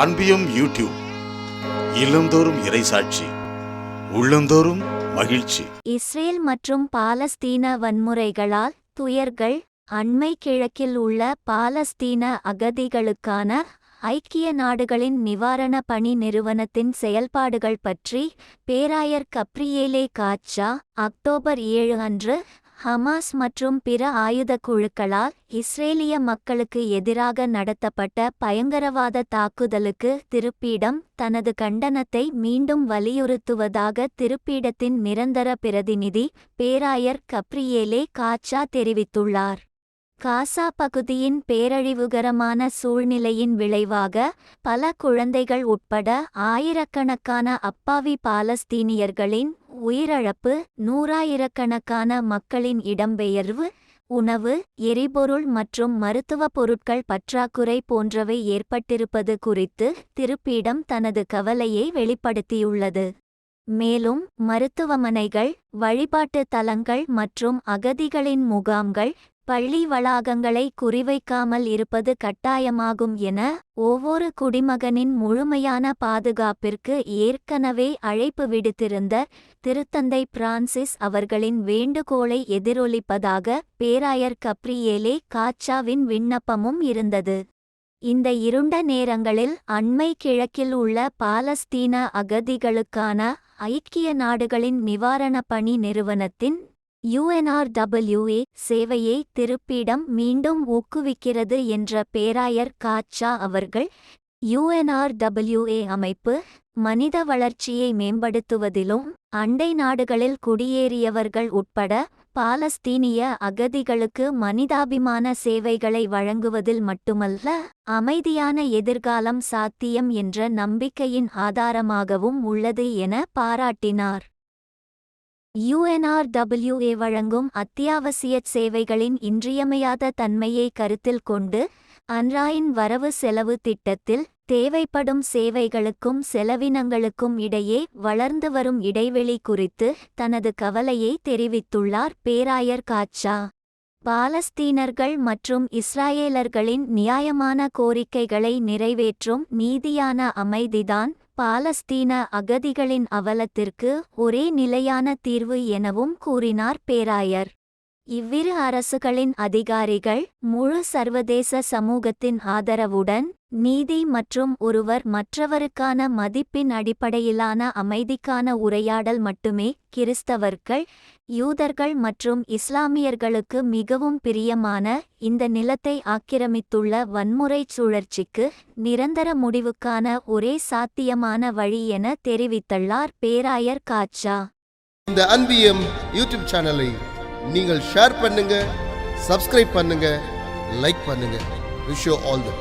அன்பியும் YouTube இல்லந்தோறும் இறைசாட்சி உள்ளந்தோறும் மகிழ்ச்சி. இஸ்ரேல் மற்றும் பாலஸ்தீன வன்முறைகளால் துயர்கள் அண்மை கிழக்கில் உள்ள பாலஸ்தீன அகதிகளுக்கான ஐக்கிய நாடுகளின் நிவாரண பணி நிறுவனத்தின் செயல்பாடுகள் பற்றி பேராயர் கப்ரியேலே காச்சா அக்டோபர் ஏழு அன்று ஹமாஸ் மற்றும் பிற ஆயுதக் குழுக்களால் இஸ்ரேலிய மக்களுக்கு எதிராக நடத்தப்பட்ட பயங்கரவாத தாக்குதலுக்கு திருப்பீடம் தனது கண்டனத்தை மீண்டும் வலியுறுத்துவதாக திருப்பீடத்தின் நிரந்தர பிரதிநிதி பேராயர் கப்ரியேலே காச்சா தெரிவித்துள்ளார். காசா பகுதியின் பேரழிவுகரமான சூழ்நிலையின் விளைவாக பல குழந்தைகள் உட்பட ஆயிரக்கணக்கான அப்பாவி பாலஸ்தீனியர்களின் உயிரிழப்பு நூறாயிரக்கணக்கான மக்களின் இடம்பெயர்வு உணவு எரிபொருள் மற்றும் மருத்துவப் பொருட்கள் பற்றாக்குறை போன்றவை ஏற்பட்டிருப்பது குறித்து திருப்பீடம் தனது கவலையை வெளிப்படுத்தியுள்ளது. மேலும் மருத்துவமனைகள் வழிபாட்டு தலங்கள் மற்றும் அகதிகளின் முகாம்கள் பள்ளி வளாகங்களை குறிவைக்காமல் இருப்பது கட்டாயமாகும் என ஒவ்வொரு குடிமகனின் முழுமையான பாதுகாப்பிற்கு ஏற்கனவே அழைப்பு விடுத்திருந்த திருத்தந்தை பிரான்சிஸ் அவர்களின் வேண்டுகோளை எதிரொலிப்பதாக பேராயர் கப்ரியேலே காச்சாவின் விண்ணப்பமும் இருந்தது. இந்த இருண்ட நேரங்களில் அண்மை கிழக்கில் உள்ள பாலஸ்தீன அகதிகளுக்கான ஐக்கிய நாடுகளின் நிவாரணப் பணி நிறுவனத்தின் யுஎன்ஆர்டபிள்யூஏ சேவையை திருப்பிடம் மீண்டும் ஊக்குவிக்கிறது என்ற பேராயர் காச்சா அவர்கள் யுஎன்ஆர்டபிள்யூஏ அமைப்பு மனித வளர்ச்சியை மேம்படுத்துவதிலும் அண்டை நாடுகளில் குடியேறியவர்கள் உட்பட பாலஸ்தீனிய அகதிகளுக்கு மனிதாபிமான சேவைகளை வழங்குவதில் மட்டுமல்ல அமைதியான எதிர்காலம் சாத்தியம் என்ற நம்பிக்கையின் ஆதாரமாகவும் உள்ளது என பாராட்டினார். யுஎன்ஆர்டபிள்யூஏ வழங்கும் அத்தியாவசிய சேவைகளின் இன்றியமையாத தன்மையை கருத்தில் கொண்டு அன்ராயின் வரவு செலவு திட்டத்தில் தேவைப்படும் சேவைகளுக்கும் செலவினங்களுக்கும் இடையே வளர்ந்து வரும் இடைவெளி குறித்து தனது கவலையை தெரிவித்துள்ளார் பேராயர் காச்சா பாலஸ்தீனர்கள் மற்றும் இஸ்ராயேலர்களின் நியாயமான கோரிக்கைகளை நிறைவேற்றும் நீதியான அமைதிதான் பாலஸ்தீன அகதிகளின் அவலத்திற்கு ஒரே நிலையான தீர்வு எனவும் கூறினார் பேராயர். இவ்விரு அரசுகளின் அதிகாரிகள் முழு சர்வதேச சமூகத்தின் ஆதரவுடன் நீதி மற்றும் ஒருவர் மற்றவருக்கான மதிப்பின் அடிப்படையிலான அமைதிக்கான உரையாடல் மட்டுமே கிறிஸ்தவர்கள் யூதர்கள் மற்றும் இஸ்லாமியர்களுக்கு மிகவும் பிரியமான இந்த நிலத்தை ஆக்கிரமித்துள்ள வன்முறை சுழற்சிக்கு நிரந்தர முடிவுக்கான ஒரே சாத்தியமான வழி என தெரிவித்துள்ளார் பேராயர் காச்சா இந்த அன்பியம் யூடியூப் சேனலை நீங்கள் ஷேர் பண்ணுங்க சப்ஸ்கிரைப் பண்ணுங்க லைக் பண்ணுங்க. Wish all the